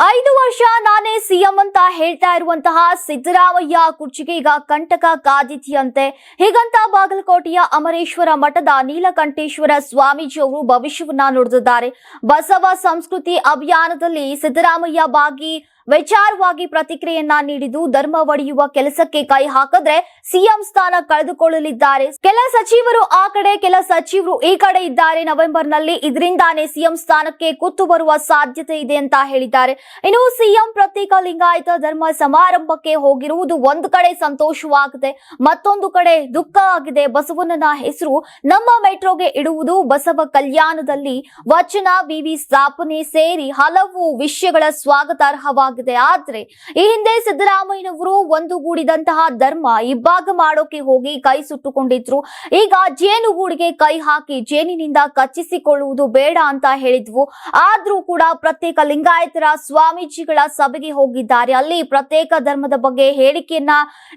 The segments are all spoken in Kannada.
ಐದು ವರ್ಷ ನಾನೇ ಸಿಎಂ ಅಂತ ಹೇಳ್ತಾ ಇರುವಂತಹ ಸಿದ್ದರಾಮಯ್ಯ ಕುರ್ಚಿಗೆ ಈಗ ಕಂಟಕ ಕಾದಿತಿಯಂತೆ ಹೀಗಂತ ಬಾಗಲಕೋಟೆಯ ಅಮರೇಶ್ವರ ಮಠದ ನೀಲಕಂಠೇಶ್ವರ ಸ್ವಾಮೀಜಿ ಅವರು ಭವಿಷ್ಯವನ್ನ ನುಡಿದಿದ್ದಾರೆ. ಬಸವ ಸಂಸ್ಕೃತಿ ಅಭಿಯಾನದಲ್ಲಿ ಸಿದ್ದರಾಮಯ್ಯ ಭಾಗಿ ವಿಚಾರವಾಗಿ ಪ್ರತಿಕ್ರಿಯೆಯನ್ನ ನೀಡಿದ್ದು, ಧರ್ಮ ಒಡೆಯುವ ಕೆಲಸಕ್ಕೆ ಕೈ ಹಾಕಿದ್ರೆ ಸಿಎಂ ಸ್ಥಾನ ಕಳೆದುಕೊಳ್ಳಲಿದ್ದಾರೆ. ಕೆಲ ಸಚಿವರು ಆ ಕಡೆ, ಕೆಲ ಸಚಿವರು ಈ ಕಡೆ ಇದ್ದಾರೆ. ನವೆಂಬರ್ನಲ್ಲಿ ಇದರಿಂದಾನೇ ಸಿಎಂ ಸ್ಥಾನಕ್ಕೆ ಕುತ್ತು ಬರುವ ಸಾಧ್ಯತೆ ಇದೆ ಅಂತ ಹೇಳಿದ್ದಾರೆ. ಇನ್ನು ಸಿಎಂ ಪ್ರತ್ಯೇಕ ಲಿಂಗಾಯತ ಧರ್ಮ ಸಮಾರಂಭಕ್ಕೆ ಹೋಗಿರುವುದು ಒಂದು ಕಡೆ ಸಂತೋಷವಾಗಿದೆ ಮತ್ತೊಂದು ಕಡೆ ದುಃಖ ಆಗಿದೆ. ಬಸವಣ್ಣನ ಹೆಸರು ನಮ್ಮ ಮೆಟ್ರೋಗೆ ಇಡುವುದು ಬಸವ ಕಲ್ಯಾಣದಲ್ಲಿ ವಚನ, ವಿವಿ ಸ್ಥಾಪನೆ ಸೇರಿ ಹಲವು ವಿಷಯಗಳ ಸ್ವಾಗತಾರ್ಹವಾಗಿದೆ. ಆದ್ರೆ ಈ ಹಿಂದೆ ಸಿದ್ದರಾಮಯ್ಯನವರು ಒಂದುಗೂಡಿದಂತಹ ಧರ್ಮ ಇಬ್ಬಾಗ ಮಾಡೋಕೆ ಹೋಗಿ ಕೈ ಸುಟ್ಟುಕೊಂಡಿದ್ರು. ಈಗ ಜೇನುಗೂಡಿಗೆ ಕೈ ಹಾಕಿ ಜೇನಿನಿಂದ ಕಚ್ಚಿಸಿಕೊಳ್ಳುವುದು ಬೇಡ ಅಂತ ಹೇಳಿದ್ವು. ಆದ್ರೂ ಕೂಡ ಪ್ರತ್ಯೇಕ ಲಿಂಗಾಯತರ ಸ್ವಾಮೀಜಿಗಳ ಸಭೆಗೆ ಹೋಗಿದ್ದಾರೆ. ಅಲ್ಲಿ ಪ್ರತ್ಯೇಕ ಧರ್ಮದ ಬಗ್ಗೆ ಹೇಳಿಕೆಯನ್ನ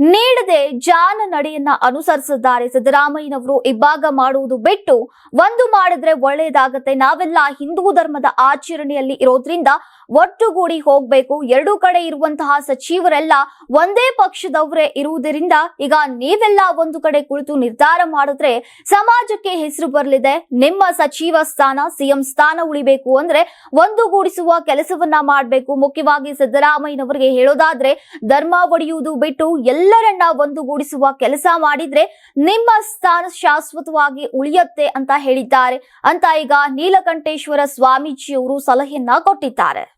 ನೀಡದೆ ಜಾನ ನಡೆಯನ್ನ ಅನುಸರಿಸಿದ್ದಾರೆ. ಸಿದ್ದರಾಮಯ್ಯನವರು ಇಬ್ಬಾಗ ಮಾಡುವುದು ಬಿಟ್ಟು ಒಂದು ಮಾಡಿದ್ರೆ ಒಳ್ಳೆಯದಾಗತ್ತೆ ನಾವೆಲ್ಲ ಹಿಂದೂ ಧರ್ಮದ ಆಚರಣೆಯಲ್ಲಿ ಇರೋದ್ರಿಂದ ಒಟ್ಟುಗೂಡಿ ಹೋಗ್ಬೇಕು. ಎರಡೂ ಕಡೆ ಇರುವಂತಹ ಸಚಿವರೆಲ್ಲ ಒಂದೇ ಪಕ್ಷದವರೇ ಇರುವುದರಿಂದ ಈಗ ನೀವೆಲ್ಲ ಒಂದು ಕಡೆ ಕುಳಿತು ನಿರ್ಧಾರ ಮಾಡಿದ್ರೆ ಸಮಾಜಕ್ಕೆ ಹೆಸರು ಬರಲಿದೆ. ನಿಮ್ಮ ಸಚಿವ ಸ್ಥಾನ, ಸಿಎಂ ಸ್ಥಾನ ಉಳಿಬೇಕು ಅಂದ್ರೆ ಒಂದುಗೂಡಿಸುವ ಕೆಲಸವನ್ನ ಮಾಡಬೇಕು. ಮುಖ್ಯವಾಗಿ ಸಿದ್ದರಾಮಯ್ಯನವರಿಗೆ ಹೇಳೋದಾದ್ರೆ, ಧರ್ಮ ಒಡೆಯುವುದು ಬಿಟ್ಟು ಎಲ್ಲರನ್ನ ಒಂದುಗೂಡಿಸುವ ಕೆಲಸ ಮಾಡಿದ್ರೆ ನಿಮ್ಮ ಸ್ಥಾನ ಶಾಶ್ವತವಾಗಿ ಉಳಿಯುತ್ತೆ ಅಂತ ಹೇಳಿದ್ದಾರೆ. ಅಂತ ಈಗ ನೀಲಕಂಠೇಶ್ವರ ಸ್ವಾಮೀಜಿಯವರು ಸಲಹೆಯನ್ನ ಕೊಟ್ಟಿದ್ದಾರೆ.